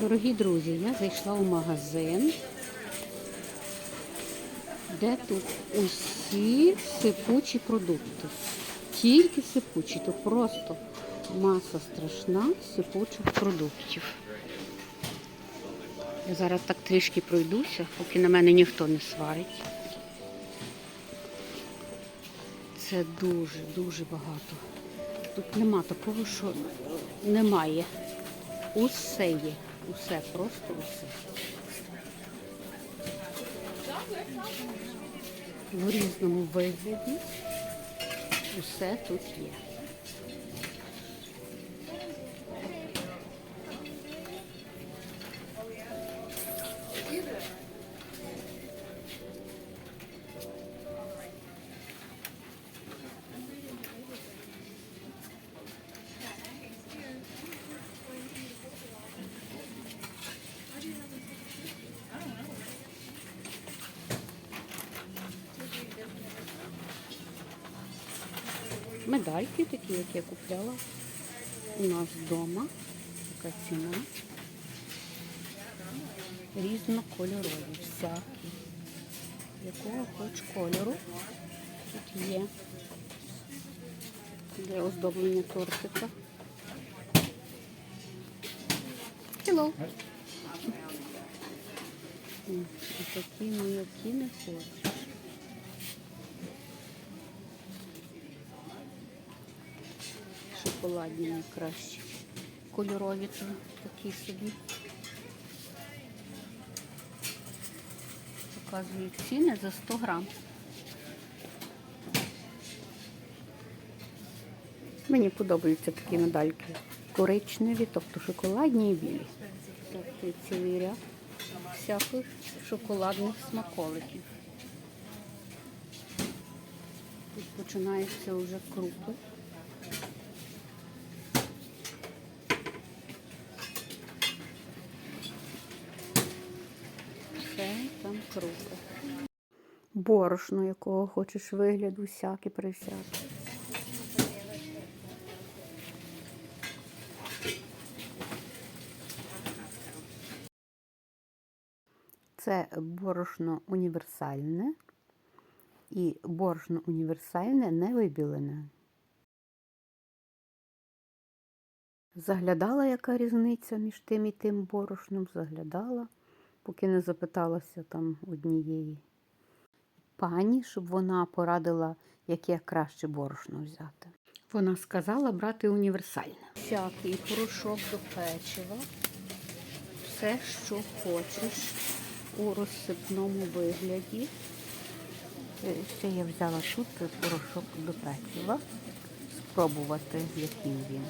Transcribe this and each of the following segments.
Дорогі друзі, я зайшла в магазин, де тут усі сипучі продукти. Тільки сипучі, то просто маса страшна сипучих продуктів. Я зараз так трішки пройдуся, поки на мене ніхто не сварить. Це дуже, дуже багато. Тут нема такого, що немає. Усе є. Усе, просто усе. В різному вигляді усе тут є. Медальки такі, як я купляла у нас вдома. Така ціна. Різнокольорові, всякі. Якого хоч кольору тут є. Для оздоблення тортика. Hello. Такі м'які не хочу. Шоколадні найкращі. Кольорові то такі собі. Показують ціни за 100 грам. Мені подобаються такі медальки. Коричневі, тобто шоколадні і білі. Тобто цілий ряд всяких шоколадних смаколиків. Тут починаються вже крупи. Крупи. Борошно, якого хочеш вигляду, всяке присяке. Це борошно універсальне і борошно універсальне не вибілене. Заглядала, яка різниця між тим і тим борошном, заглядала, поки не запиталася там однієї пані, щоб вона порадила, яке краще борошно взяти. Вона сказала брати універсальне. Всякий порошок до печива, все, що хочеш у розсипному вигляді. Е, Ще я взяла тут порошок до печива, спробувати, який він.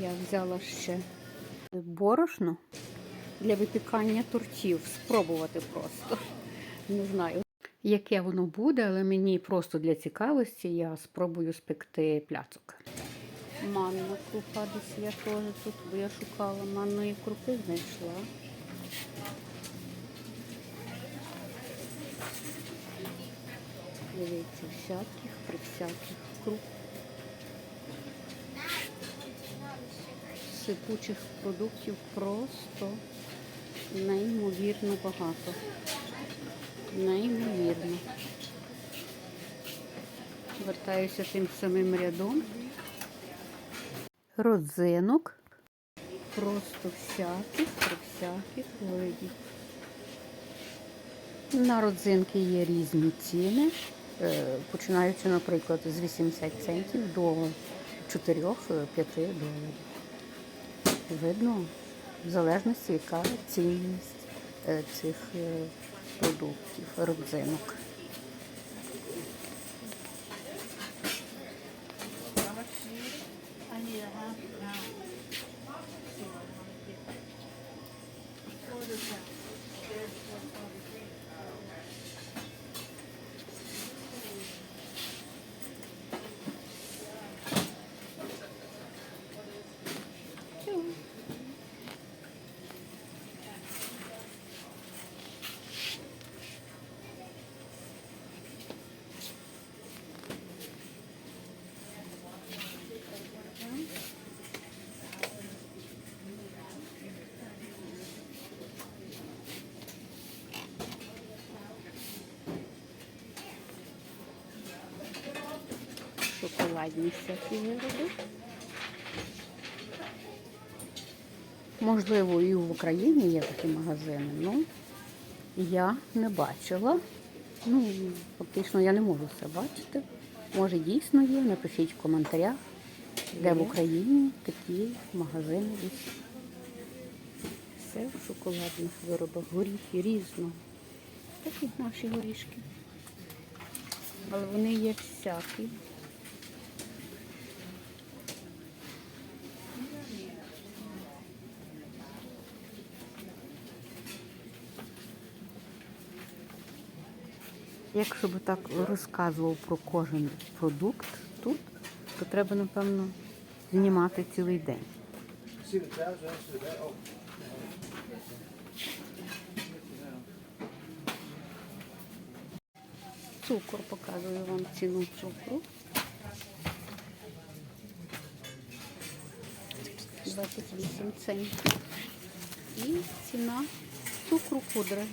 Я взяла ще борошно для випікання тортів. Спробувати просто. Не знаю, яке воно буде, але мені просто для цікавості я спробую спекти пляцок. Манна крупа десь я теж тут, бо я шукала манної крупи, знайшла. Дивіться, всяких, при всяких круп. Сипучих продуктів просто неймовірно багато. Неймовірно. Вертаюся тим самим рядом. Родзинок. Просто всяких, при всяких видів. На родзинки є різні ціни, е, починаючи, наприклад, з 80 центів до 4-5 доларів. Видно, в залежності, яка цінність е, цих е, продуктів, родзинок. Шоколадні всякі вироби. Можливо, і в Україні є такі магазини, ну я не бачила. Ну, фактично я не можу все бачити. Може дійсно є, напишіть в коментарях, де в Україні такі магазини десь. Все в шоколадних виробах, горіхи різного. Такі наші горішки. Але вони є всякі. Якщо би так розказував про кожен продукт тут, то треба, напевно, знімати цілий день. Цукор показую вам ціну цукру. 28 центів. І ціна цукру пудри.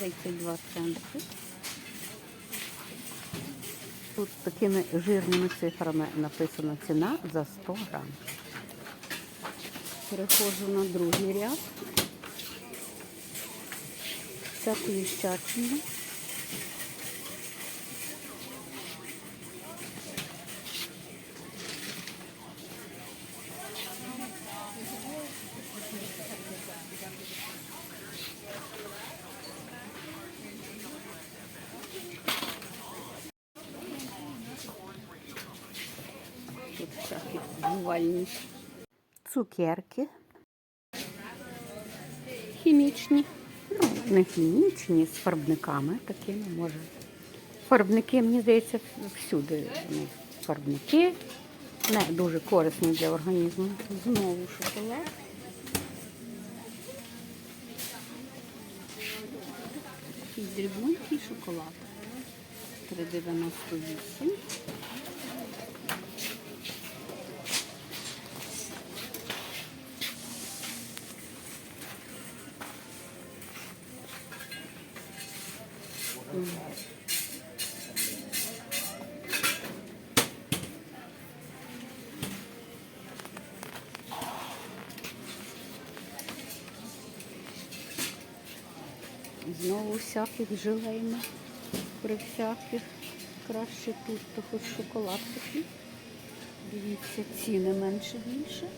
32 центи. Тут такими жирними цифрами написана ціна за 100 грам. Переходжу на другий ряд. Це щачини. Тут всякі бувальні цукерки. Хімічні. Ну, не хімічні, з фарбниками такими, може. Фарбники, мені здається, всюди вони фарбники. Не дуже корисні для організму. Знову шоколад. Такий дрібненький шоколад. 3,98. Знову всяких желейних, при всяких. Краще тут, то хоч шоколад такий. Дивіться, ціни менше більше.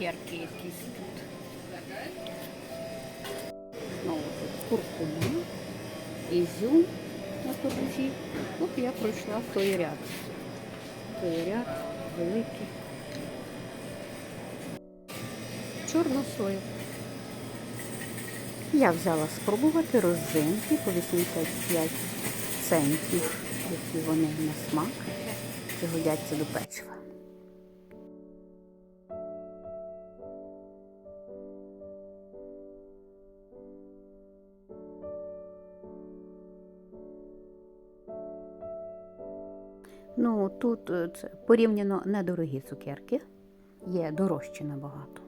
Цукерки якісь тут. Тут куркума, ізюм на торці. От я пройшла в той ряд. Той ряд великий. Чорна соя. Я взяла спробувати розинки по 85 центів, які вони на смак. Чи годяться до печива. Тут е, це порівняно недорогі цукерки, є дорожчі набагато.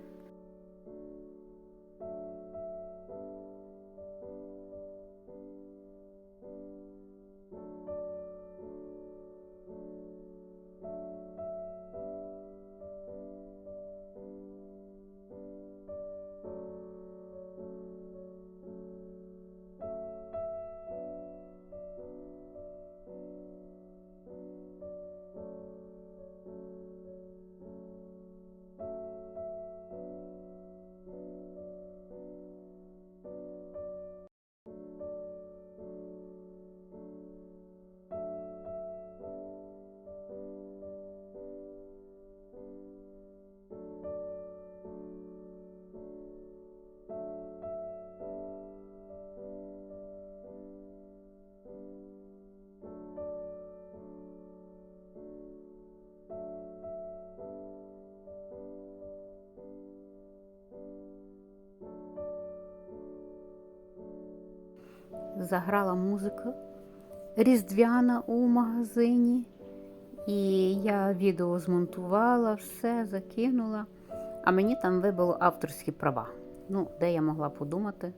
Заграла музика різдвяна у магазині. І я відео змонтувала, все закинула. А мені там вибило авторські права. Ну, де я могла подумати,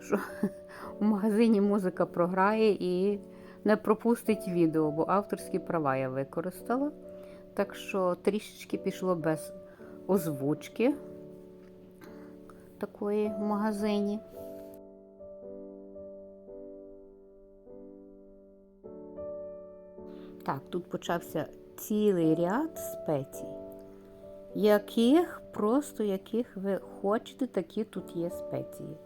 що у магазині музика програє і не пропустить відео, бо авторські права я використала. Так що трішечки пішло без озвучки такої в магазині. Так, тут почався цілий ряд спецій. Яких просто яких ви хочете, такі тут є спеції.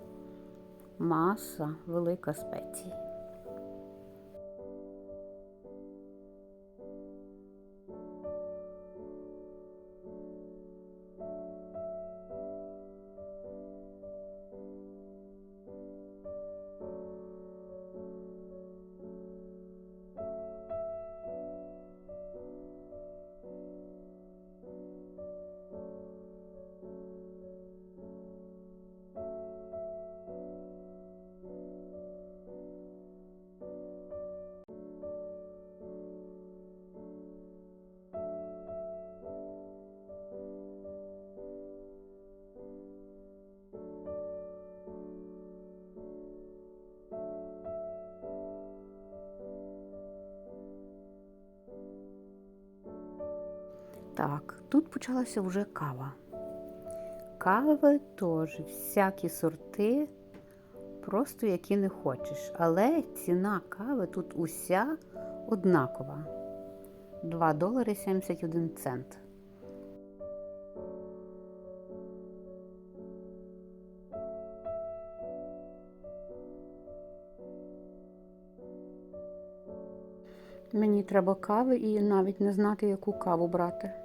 Маса велика спецій. Так, тут почалася вже кава. Кави теж, всякі сорти, просто які не хочеш. Але ціна кави тут уся однакова. 2 долари 71 цент. Мені треба кави і навіть не знати, яку каву брати.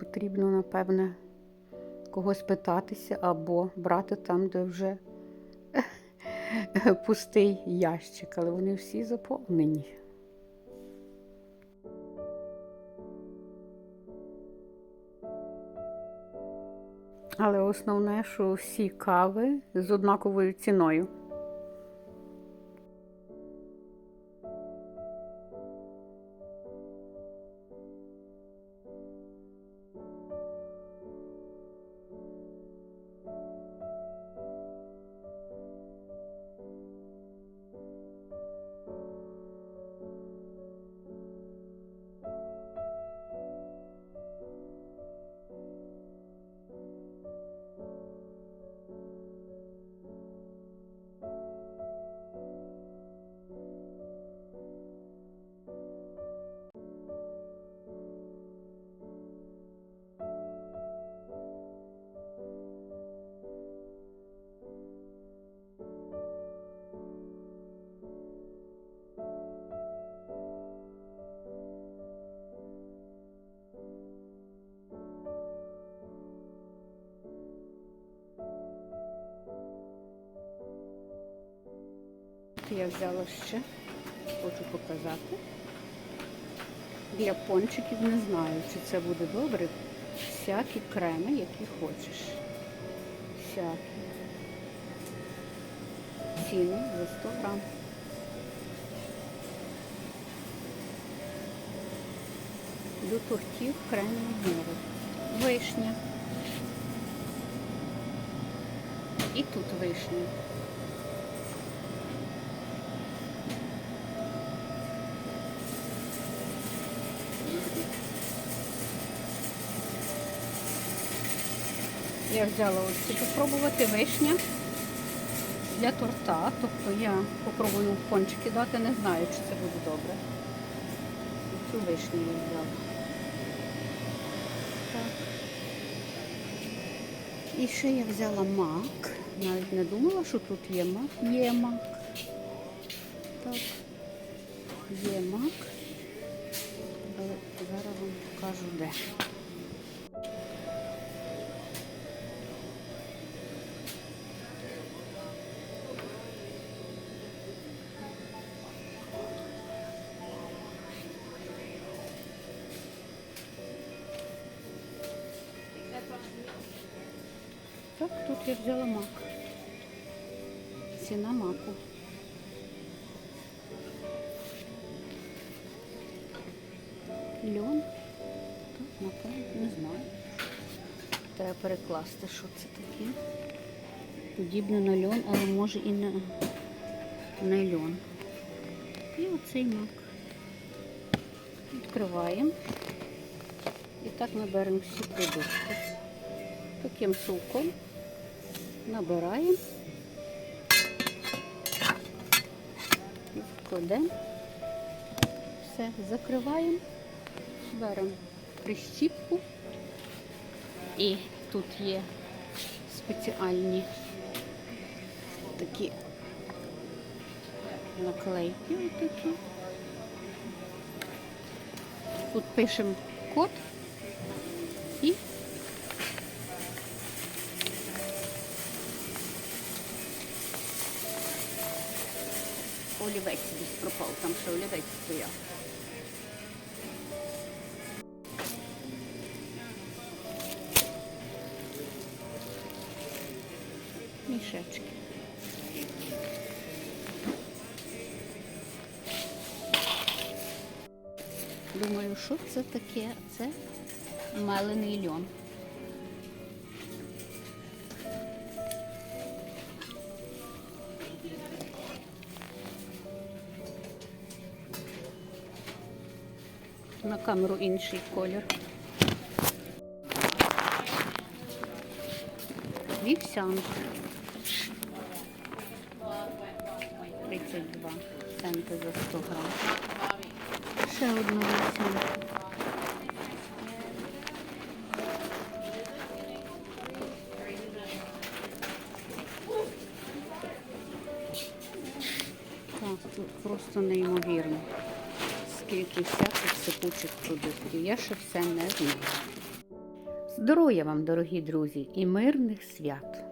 Потрібно, напевне, когось питатися або брати там, де вже пустий ящик, але вони всі заповнені. Але основне, що всі кави з однаковою ціною. Я взяла ще, хочу показати. Для пончиків не знаю, чи це буде добре. Всякі креми, які хочеш. Всякі. Ціни за 100 грам. До тортів кремовий морок. Вишня. І тут вишня. Я взяла ось цю попробувати вишня для торта. Тобто я попробую в пончики дати, не знаю, чи це буде добре. Цю вишню я взяла. Так. І ще я взяла мак. Навіть не думала, що тут є мак. Є мак. Так. Є мак. Але зараз вам покажу де. Я взяла мак. ціна маку. Льон. Тут, напевно, не знаю. Треба перекласти, що це таке. Подібне на льон, але може і не, не льон. І оцей мак. Відкриваємо. І так ми беремо всі продукти. Таким суком набираємо. Кладемо. Все, закриваємо, беремо прищіпку. І тут є спеціальні такі наклейки отакі. Тут пишемо код пропав, там ще олівець стояв. Мішечки. Думаю, що це таке? Це мелений льон. Камеру інший колір. Вівсянка. 32 центи за 100 грам. Ще одна вівсянка. Так, тут просто неймовірно. Скільки всяких сипучих продуктів. Я ще все не знаю. Здоров'я вам, дорогі друзі, і мирних свят!